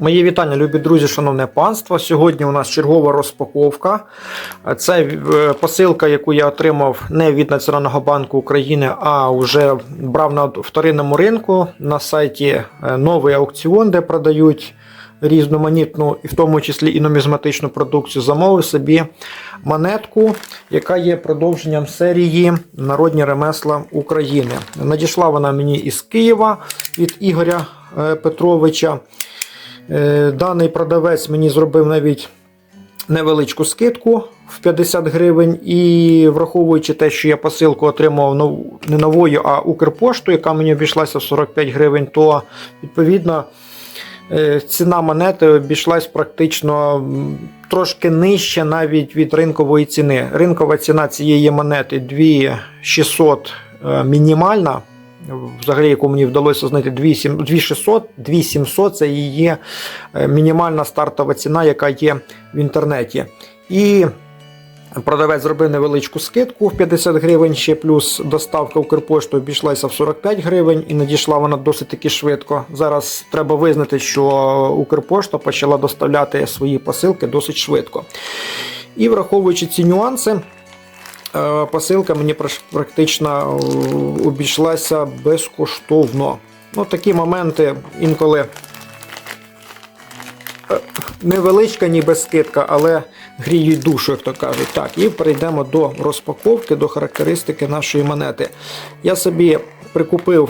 Мої вітання, любі друзі, шановне панство. Сьогодні у нас чергова розпаковка. Це е, посилка, яку я отримав не від Національного банку України, а вже брав на вторинному ринку на сайті е, новий аукціон, де продають різноманітну, і в тому числі і нумізматичну продукцію. Замовив собі монетку, яка є продовженням серії Народні ремесла України. Надійшла вона мені із Києва від Ігоря е, Петровича. Е, Даний продавець мені зробив навіть невеличку скидку в 50 гривень. І враховуючи те, що я посилку отримав не новою, а Укрпошту, яка мені обійшлася в 45 гривень, то відповідно е, ціна монети обійшлась практично трошки нижче навіть від ринкової ціни. Ринкова ціна цієї монети 2600 е, мінімальна взагалі, яку мені вдалося знайти 2600, 2700 це і є е, мінімальна стартова ціна, яка є в інтернеті. І продавець зробив невеличку скидку в 50 гривень, ще плюс доставка Укрпошту обійшлася в 45 гривень і надійшла вона досить таки швидко. Зараз треба визнати, що Укрпошта почала доставляти свої посилки досить швидко. І враховуючи ці нюанси, Посилка мені практично е, обійшлася безкоштовно. Ну, такі моменти інколи е, невеличка, ніби скидка, але гріють душу, як то кажуть. Так, і перейдемо до розпаковки, до характеристики нашої монети. Я собі прикупив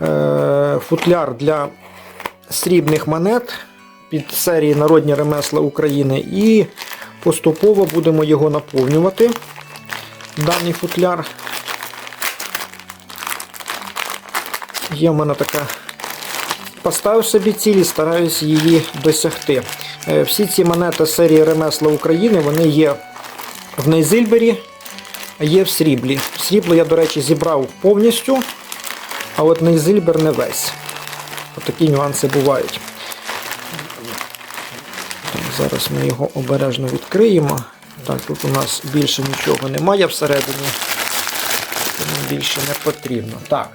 е, футляр для срібних монет під серії Народні ремесла України і поступово будемо його наповнювати даний футляр. Є в мене така. Поставив собі ціль і стараюсь її досягти. Е, Всі ці монети серії Ремесла України вони є в Нейзильбері, а є в сріблі. Срібло я, до речі, зібрав повністю, а от Нейзильбер не весь. Отакі нюанси бувають. Зараз ми його обережно відкриємо. Так, тут у нас більше нічого немає всередині. Тому більше не потрібно. Так,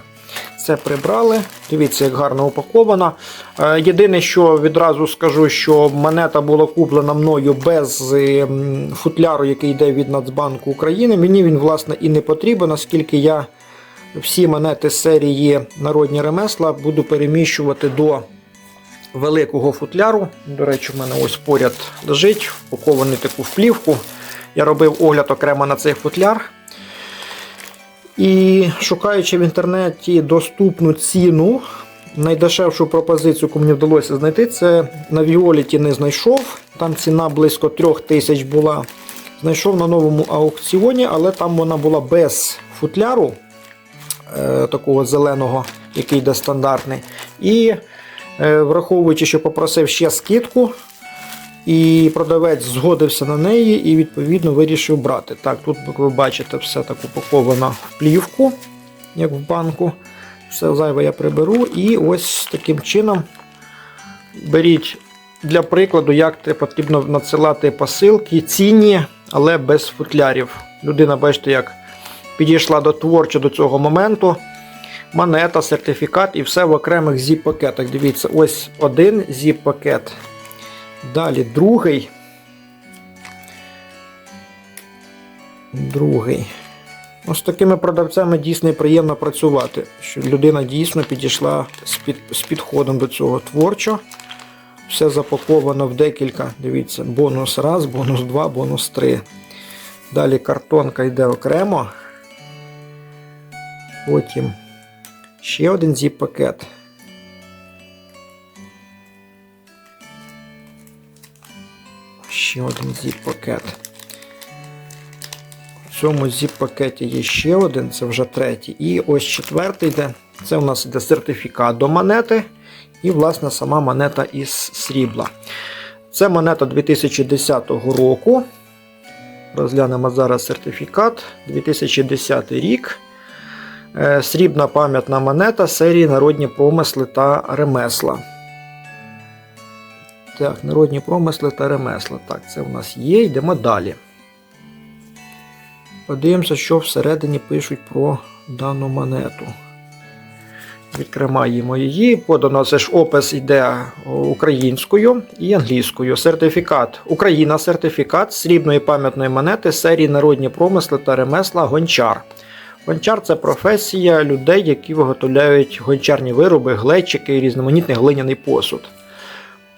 це прибрали. Дивіться, як гарно упаковано. Е, Єдине, що відразу скажу, що монета була куплена мною без е, футляру, який йде від Нацбанку України. Мені він, власне, і не потрібен, оскільки я всі монети з серії Народні ремесла буду переміщувати до великого футляру. До речі, в мене ось поряд лежить, упакований таку в плівку. Я робив огляд окремо на цей футляр. І шукаючи в інтернеті доступну ціну, найдешевшу пропозицію, яку мені вдалося знайти, це на Віоліті не знайшов. Там ціна близько 3000 тисяч була. Знайшов на новому аукціоні, але там вона була без футляру е, такого зеленого, який йде стандартний. І Е, Враховуючи, що попросив ще скидку, і продавець згодився на неї і відповідно вирішив брати. Так, тут ви бачите, все так упаковано в плівку, як в банку. Все зайве я приберу. І ось таким чином беріть для прикладу, як потрібно надсилати посилки, цінні, але без футлярів. Людина, бачите, як підійшла до творчо до цього моменту монета, сертифікат і все в окремих зіп-пакетах. Дивіться, ось один зіп-пакет. Далі другий. Другий. Ну, з такими продавцями дійсно приємно працювати. Що людина дійсно підійшла з, під, з підходом до цього творчо. Все запаковано в декілька. Дивіться, бонус раз, бонус 2, бонус 3. Далі картонка йде окремо. Потім Ще один зіп-пакет. Ще один зіп-пакет. В цьому зіп-пакеті є ще один, це вже третій. І ось четвертий йде. Це у нас йде сертифікат до монети. І, власне, сама монета із срібла. Це монета 2010 року. Розглянемо зараз сертифікат. 2010 рік. Е, Срібна пам'ятна монета серії Народні промисли та ремесла. Так, народні промисли та ремесла. Так, це в нас є. Йдемо далі. Подивимося, що всередині пишуть про дану монету. Відкриваємо її. Подано це ж опис йде українською і англійською. Сертифікат Україна, сертифікат срібної пам'ятної монети серії народні промисли та ремесла Гончар. Гончар це професія людей, які виготовляють гончарні вироби, глечики і різноманітний глиняний посуд.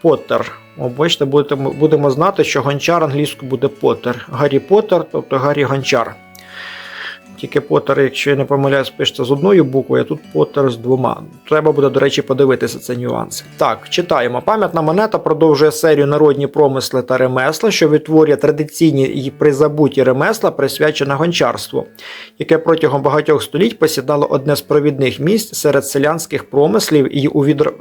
Поттер. О, бачите, будемо, будемо знати, що гончар англійською буде Поттер. Гаррі Поттер, тобто Гаррі Гончар. Тільки Поттер, якщо я не помиляюсь, пишеться з одною буквою, а тут Поттер з двома. Треба буде, до речі, подивитися цей нюанс. Так, читаємо. Пам'ятна монета продовжує серію народні промисли та ремесла, що відтворює традиційні і призабуті ремесла, присвячене гончарству, яке протягом багатьох століть посідало одне з провідних місць серед селянських промислів і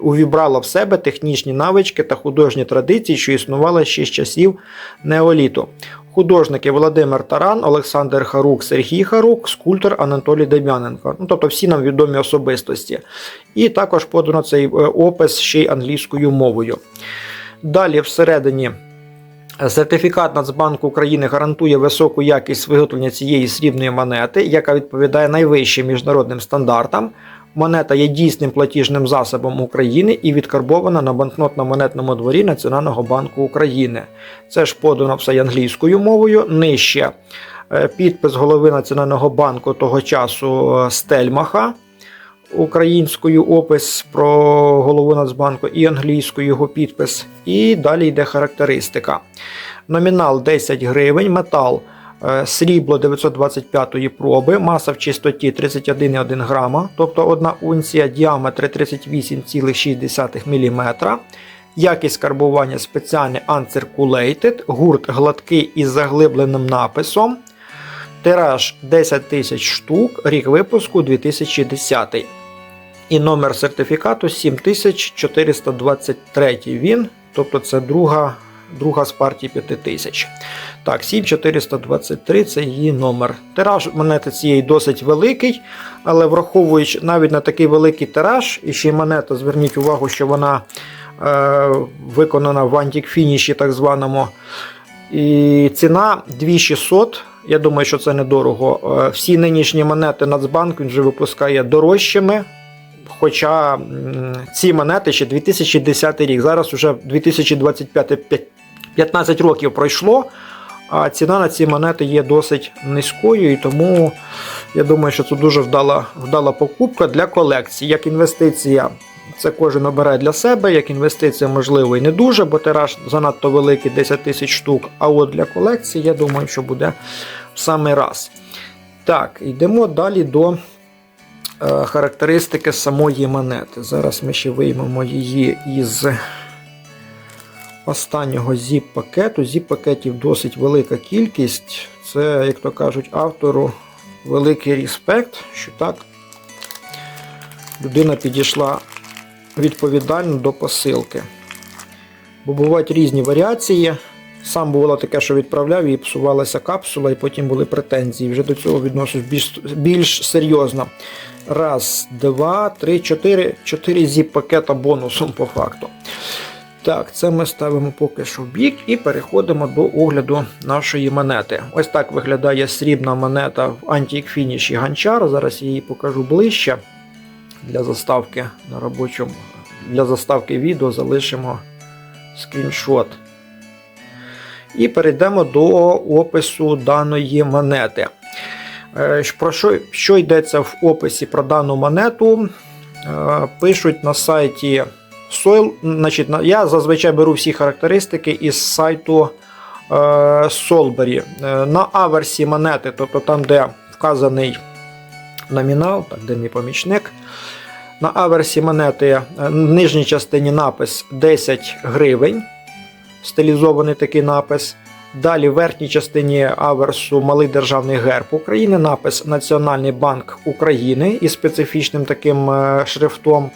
увібрало в себе технічні навички та художні традиції, що існували ще з часів неоліту. Художники Володимир Таран, Олександр Харук, Сергій Харук, скульптор Анатолій Дем'яненко. Ну, тобто всі нам відомі особистості. І також подано цей е, опис ще й англійською мовою. Далі всередині. Сертифікат Нацбанку України гарантує високу якість виготовлення цієї срібної монети, яка відповідає найвищим міжнародним стандартам. Монета є дійсним платіжним засобом України і відкарбована на банкнотно-монетному дворі Національного банку України. Це ж подано все англійською мовою. Нижче е, підпис голови Національного банку того часу е, Стельмаха. Українською опис про голову Нацбанку і англійською його підпис. І далі йде характеристика. Номінал 10 гривень, метал срібло 925 проби, маса в чистоті 31,1 грама, тобто 1 унція, діаметр 38,6 мм. Якість карбування спеціальний uncirculated, гурт гладкий із заглибленим написом. Тираж 10 тисяч штук, рік випуску 2010. І номер сертифікату 7423 він, тобто це друга, друга з партії 5000. Так, 7423 це її номер. Тираж монети цієї досить великий, але враховуючи навіть на такий великий тираж, і ще й монета, зверніть увагу, що вона е, виконана в антик-фініші, так званому. І ціна 2600. Я думаю, що це недорого. Е, Всі нинішні монети Нацбанк він вже випускає дорожчими. Хоча ці монети ще 2010 рік. Зараз вже 2025 п'ять- 15 років пройшло, а ціна на ці монети є досить низькою, і тому я думаю, що це дуже вдала, вдала покупка для колекції. Як інвестиція, це кожен обирає для себе, як інвестиція, можливо, і не дуже, бо тираж занадто великий 10 тисяч штук. А от для колекції, я думаю, що буде в самий раз. Так, йдемо далі до е, характеристики самої монети. Зараз ми ще виймемо її із останнього зіп-пакету. Зіп-пакетів досить велика кількість. Це, як то кажуть, автору великий респект, що так людина підійшла відповідально до посилки. Бо бувають різні варіації. Сам бувало таке, що відправляв і псувалася капсула, і потім були претензії. Вже до цього відношусь більш, більш серйозно. Раз, два, три, чотири. Чотири зіп-пакета бонусом по факту. Так, це ми ставимо поки що в бік і переходимо до огляду нашої монети. Ось так виглядає срібна монета в Finish Ганчар. Зараз я її покажу ближче. Для заставки на робочому. Для заставки відео залишимо скріншот. І перейдемо до опису даної монети. Е, Про що, що йдеться в описі про дану монету? Е, Пишуть на сайті Soil. Значить, я зазвичай беру всі характеристики із сайту е, Solberry. Е, На аверсі монети, тобто там, де вказаний номінал, так, де мій помічник. На аверсі монети е, в нижній частині напис 10 гривень. Стилізований такий напис. Далі в верхній частині аверсу малий державний герб України, напис Національний банк України із специфічним таким е, шрифтом.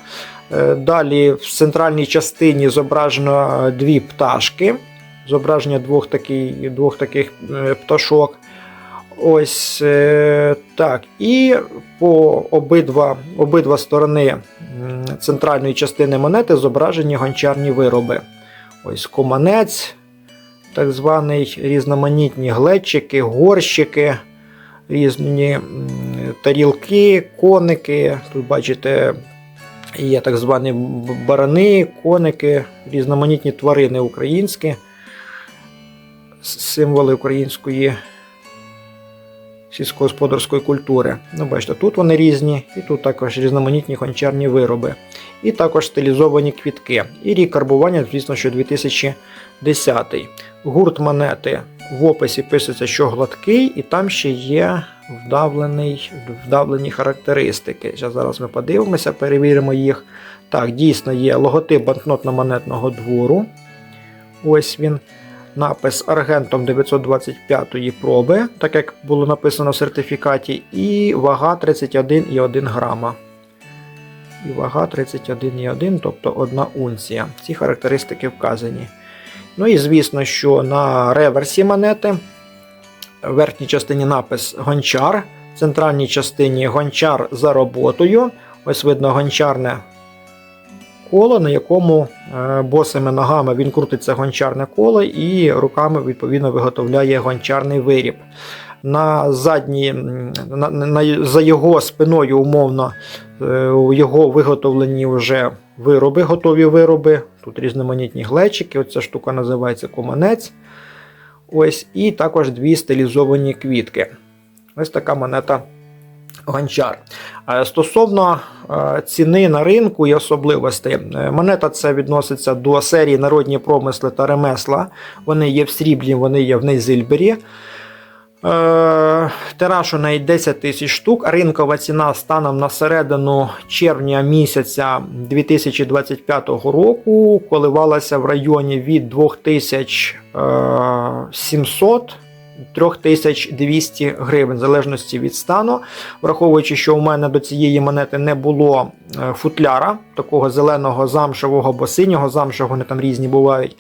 Е, Далі в центральній частині зображено е, дві пташки, зображення двох, такий, двох таких е, пташок. Ось так. І по обидва, обидва сторони центральної частини монети зображені гончарні вироби. Ось команець, так званий різноманітні глечики, горщики, різні тарілки, коники. Тут бачите Є так звані барани, коники, різноманітні тварини українські, символи української сільськогосподарської культури. Ну, бачите, тут вони різні, і тут також різноманітні гончарні вироби. І також стилізовані квітки. І рік карбування, звісно, що 2010. Гурт монети в описі пишеться, що гладкий, і там ще є вдавлений, вдавлені характеристики. Зараз, зараз ми подивимося, перевіримо їх. Так, дійсно є логотип банкнотно-монетного двору. Ось він. Напис аргентом 925 проби, так як було написано в сертифікаті, і вага 31,1 грама. І вага 31,1, тобто 1 унція. Ці характеристики вказані. Ну і звісно, що на реверсі монети в верхній частині напис гончар, в центральній частині гончар за роботою. Ось видно гончарне коло, на якому е, босими ногами він крутиться гончарне коло і руками відповідно виготовляє гончарний виріб. На задній, м, на, на, за його спиною, умовно, е, його виготовлені вже вироби, готові вироби. Тут різноманітні глечики, оця штука називається команець. Ось, і також дві стилізовані квітки. Ось така монета гончар. Е, Стосовно е, ціни на ринку і особливостей, е, монета це відноситься до серії народні промисли та ремесла. Вони є в сріблі, вони є в Нейзильбері. Е, на у 10 тисяч штук. Ринкова ціна станом на середину червня місяця 2025 року коливалася в районі від 2700 3200 гривень, в залежності від стану. Враховуючи, що у мене до цієї монети не було е, футляра, такого зеленого замшевого або синього замшевого, вони там різні бувають,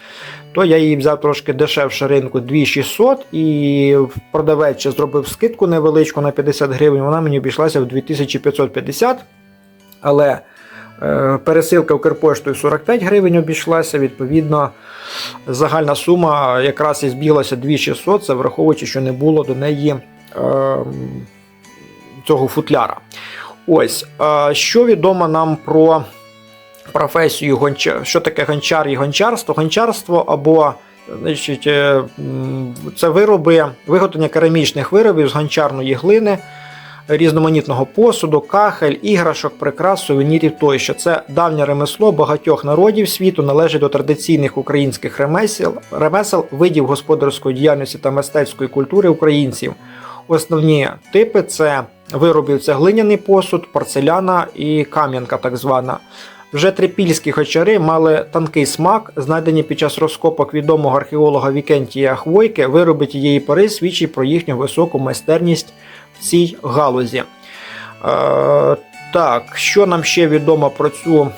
то я її взяв трошки дешевше ринку 2600 і продавець ще зробив скидку невеличку на 50 гривень, вона мені обійшлася в 2550. Але пересилка Укрпоштою 45 гривень обійшлася, відповідно, загальна сума якраз і збіглася 2600, це враховуючи, що не було до неї е, цього футляра. Ось, е, що відомо нам про професію гончар, що таке гончар і гончарство? Гончарство або значить, е, це вироби, виготовлення керамічних виробів з гончарної глини, різноманітного посуду, кахель, іграшок, прикрас, сувенірів тощо. Це давнє ремесло багатьох народів світу, належить до традиційних українських ремесел, ремесел видів господарської діяльності та мистецької культури українців. Основні типи це виробів це глиняний посуд, порцеляна і кам'янка, так звана. Вже трипільські гончари мали тонкий смак, знайдені під час розкопок відомого археолога Вікентія Хвойки, вироби тієї пори свідчать про їхню високу майстерність цій галузі. Е, так, що нам ще відомо про цю е,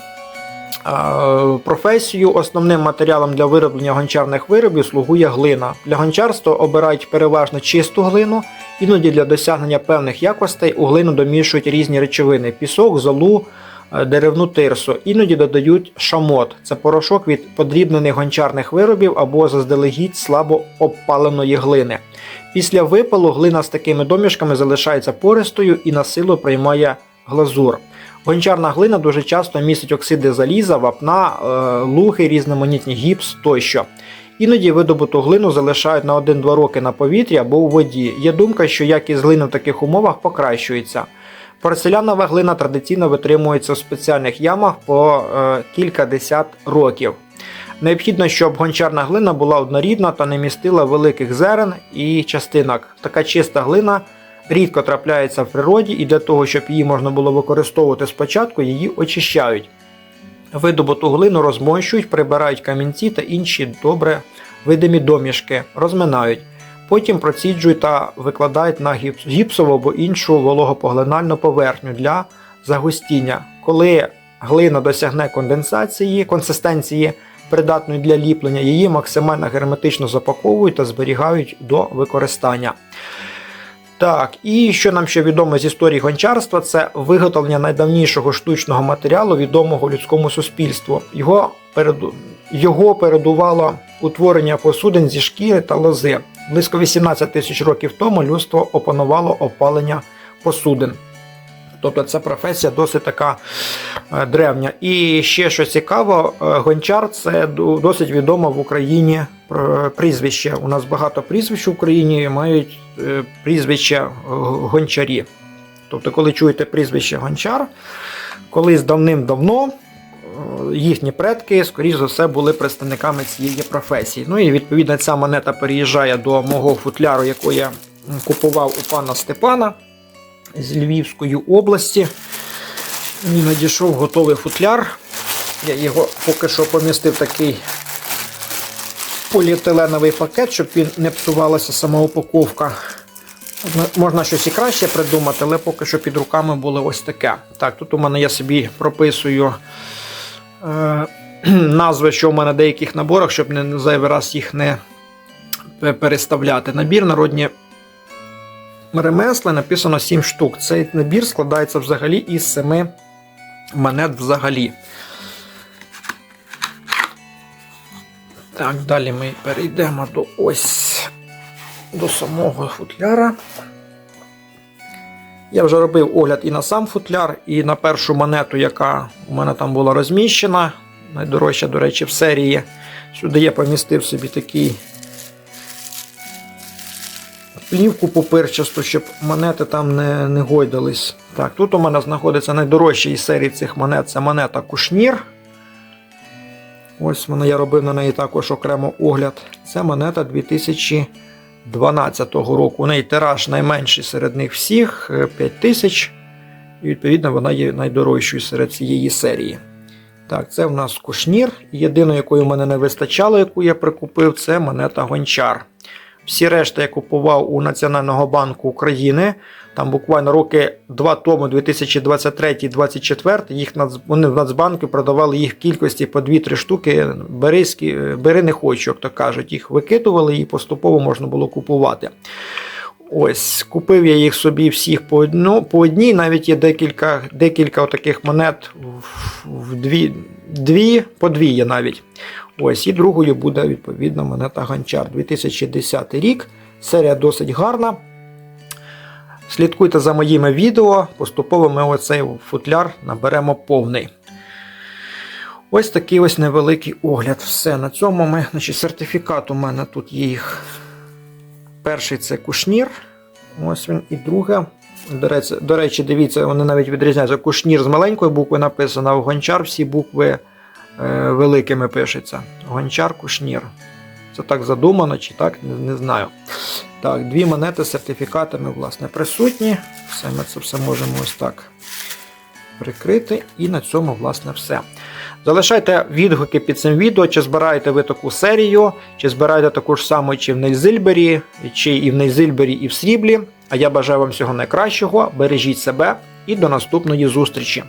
професію? Основним матеріалом для вироблення гончарних виробів слугує глина. Для гончарства обирають переважно чисту глину, іноді для досягнення певних якостей у глину домішують різні речовини: пісок, золу, е, деревну тирсу. Іноді додають шамот. Це порошок від подрібнених гончарних виробів або заздалегідь слабо обпаленої глини. Після випалу глина з такими домішками залишається пористою і на силу приймає глазур. Гончарна глина дуже часто містить оксиди заліза, вапна, е, лухи, різноманітні гіпс тощо. Іноді видобуту глину залишають на 1-2 роки на повітрі або у воді. Є думка, що якість глини в таких умовах покращується. Порцелянова глина традиційно витримується в спеціальних ямах по е, кілька десят років. Необхідно, щоб гончарна глина була однорідна та не містила великих зерен і частинок. Така чиста глина рідко трапляється в природі, і для того, щоб її можна було використовувати спочатку, її очищають. Видобуту глину розмощують, прибирають камінці та інші добре видимі домішки, розминають. Потім проціджують та викладають на гіпсову або іншу вологопоглинальну поверхню для загустіння. Коли глина досягне конденсації, консистенції, придатної для ліплення, її максимально герметично запаковують та зберігають до використання. Так, і що нам ще відомо з історії гончарства, це виготовлення найдавнішого штучного матеріалу, відомого людському суспільству. Його, переду... Його передувало утворення посудин зі шкіри та лози. Близько 18 тисяч років тому людство опанувало опалення посудин. Тобто ця професія досить така е, древня. І ще що цікаво, е, гончар це досить відоме в Україні е, прізвище. У нас багато прізвищ в Україні мають прізвище гончарі. Тобто, коли чуєте прізвище гончар, колись давним-давно їхні предки, скоріш за все, були представниками цієї професії. Ну і відповідно ця монета переїжджає до мого футляру, яку я купував у пана Степана з Львівської області. Мені надійшов готовий футляр. Я його поки що помістив такий поліетиленовий пакет, щоб він не псувалася сама упаковка. Можна щось і краще придумати, але поки що під руками було ось таке. Так, тут у мене я собі прописую е, назви, що в мене в деяких наборах, щоб не зайвий раз їх не переставляти. Набір народні ремесла написано 7 штук. Цей набір складається взагалі із 7 монет взагалі. Так, далі ми перейдемо до ось до самого футляра. Я вже робив огляд і на сам футляр, і на першу монету, яка у мене там була розміщена. Найдорожча, до речі, в серії. Сюди я помістив собі такий плівку пупирчасту, щоб монети там не, не гойдались. Так, тут у мене знаходиться найдорожча із серії цих монет. Це монета Кушнір. Ось мене я робив на неї також окремо огляд. Це монета 2012 року. У неї тираж найменший серед них всіх 5000. І відповідно вона є найдорожчою серед цієї серії. Так, це в нас кушнір. Єдиною, якої в мене не вистачало, яку я прикупив, це монета Гончар. Всі решта я купував у Національного банку України. Там буквально роки два тому, 2023-2024, їх вони в Нацбанку продавали їх в кількості по 2-3 штуки. Бери, бери не хочу, як то кажуть. Їх викидували і поступово можна було купувати. Ось, купив я їх собі всіх по, одну, по одній, навіть є декілька, декілька таких монет в, в дві, дві, по дві є навіть. Ось, і другою буде відповідно монета Гончар. 2010 рік. Серія досить гарна. Слідкуйте за моїми відео. Поступово ми оцей футляр наберемо повний. Ось такий ось невеликий огляд. Все. На цьому ми, значить, сертифікат у мене тут є їх. Перший це кушнір. Ось він. І друге. До речі, дивіться, вони навіть відрізняються. Кушнір з маленької букви написано, а в гончар всі букви великими пишуться. Гончар кушнір. Це так задумано чи так, не, не знаю. Так, дві монети з сертифікатами, власне, присутні. Все, ми це все можемо ось так прикрити. І на цьому, власне, все. Залишайте відгуки під цим відео, чи збираєте ви таку серію, чи збираєте таку ж саму, чи в Нейзильбері, чи і в Нейзильбері, і в сріблі. А я бажаю вам всього найкращого. Бережіть себе і до наступної зустрічі!